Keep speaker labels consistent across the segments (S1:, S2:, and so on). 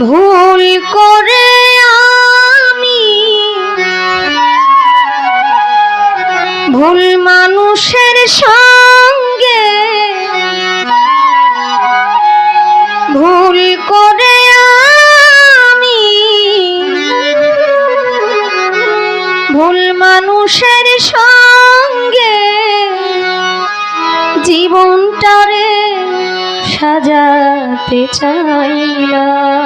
S1: ভুল করে আমি ভুল মানুষের সঙ্গে ভুল করে আমি ভুল মানুষের সঙ্গে জীবনটারে সাজাতে চাইলাম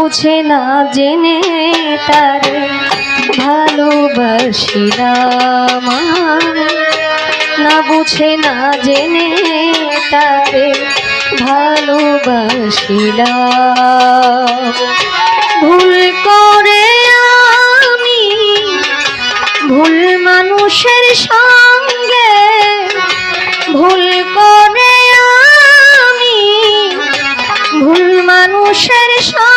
S1: বুঝে না জেনে তারে ভালোবাসিলাম না বুঝে না জেনে তারে ভালোবাসিলাম ভুল করে আমি, ভুল মানুষের সঙ্গে, ভুল করে আমি, ভুল মানুষের সঙ্গে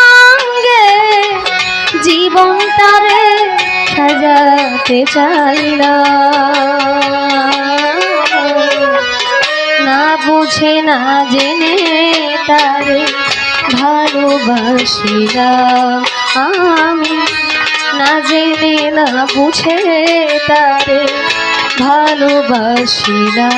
S1: জীবন তারে সাজাতে চাইলাম। না বুঝে, না জেনে তারে ভালোবাসিলাম। আমি না জেনে, না বুঝে তারে ভালোবাসিলাম।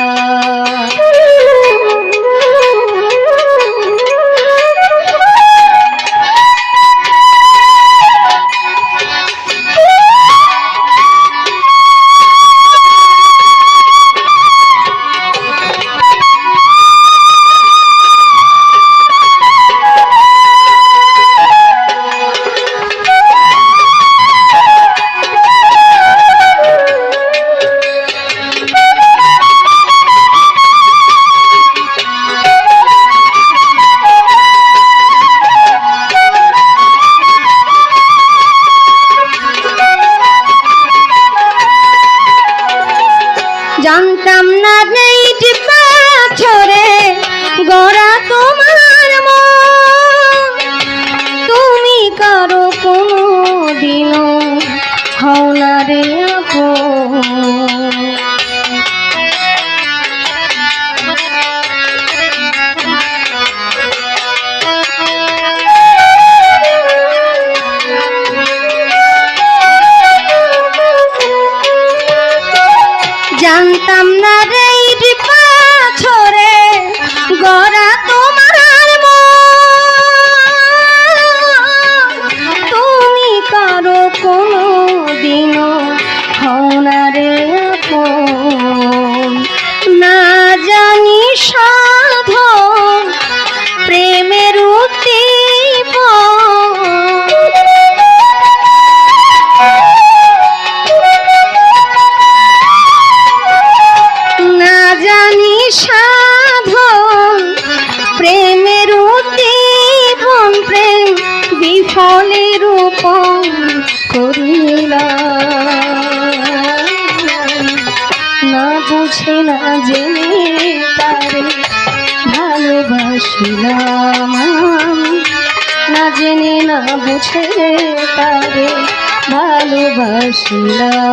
S1: Jan সাধন, প্রেমের উদ্দীপন, প্রেম বিফলে রূপন করিলাম না বুঝে, না জেনে তারে ভালোবাসিলাম। না জেনে, না বুঝে তারে ভালোবাসিলাম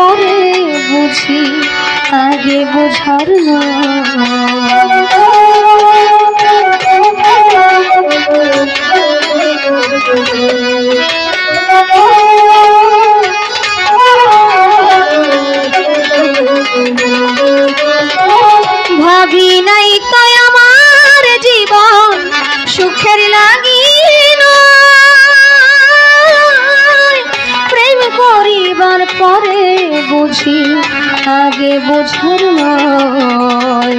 S1: পরে বুঝি আগে বোঝার ভাবি বুঝি আগে বোঝার নয়।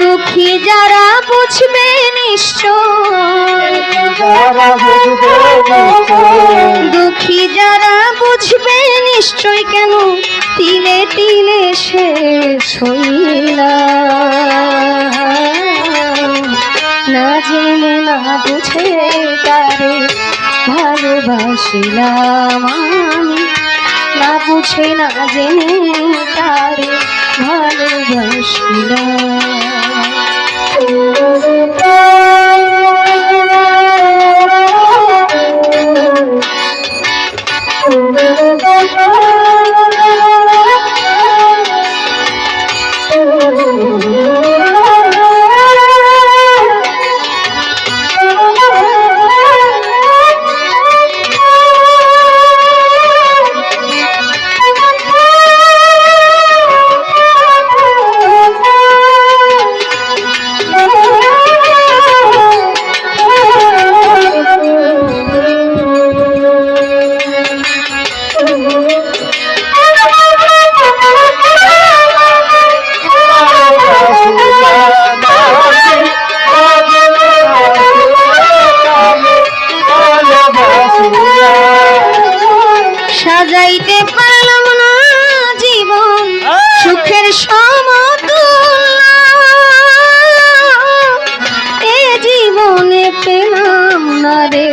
S1: দুঃখী যারা বুঝবে নিশ্চয় দুঃখী যারা বুঝবে নিশ্চয় কেন তিলে তিলে শেষ হইলাম না জেনে না বুঝে তারে ভালোবাসিলাম আমি। বুঝে না জেনে তারে ভালোবাসিলাম সাজাইতে পারলাম না জীবন, সুখের এ জীবনে পেলাম না রে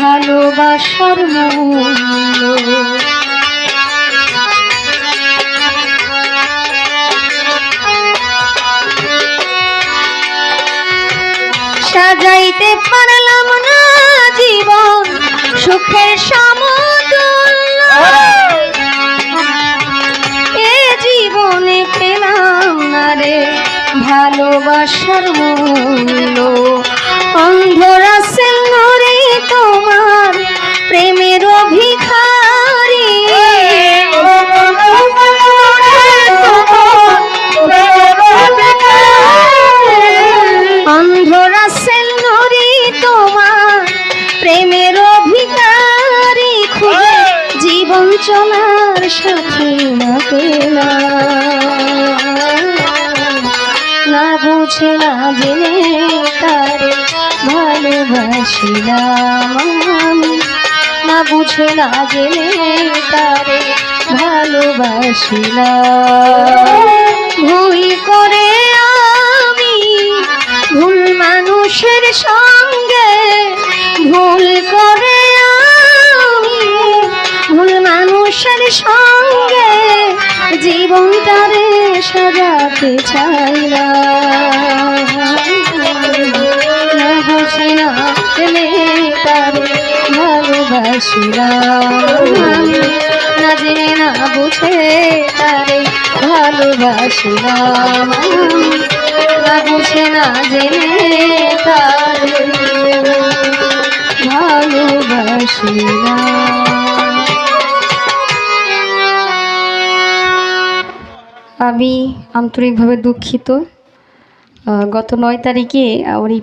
S1: ভালোবাসার মূল্য। সাজাইতে পারলাম না জীবন, সুখের সমতুল্য ভালোবাসার বুঝে না জেনে তারে ভালোবাসিলাম আমি। না বুঝে না জেনে তারে ভালোবাসিলাম। ভুল করে আমি ভুল মানুষের সঙ্গে ভুল করে ভুল মানুষের সঙ্গে জীবনটারে সাজাতে চাইলাম। না বুঝে না তারে ভালোবাসিলাম। না জেনে না বুঝে তারে ভালোবাসিলাম। না বুঝে না জেনে তারে ভালোবাসিলাম। আমি আন্তরিকভাবে দুঃখিত। গত নয় তারিখে এই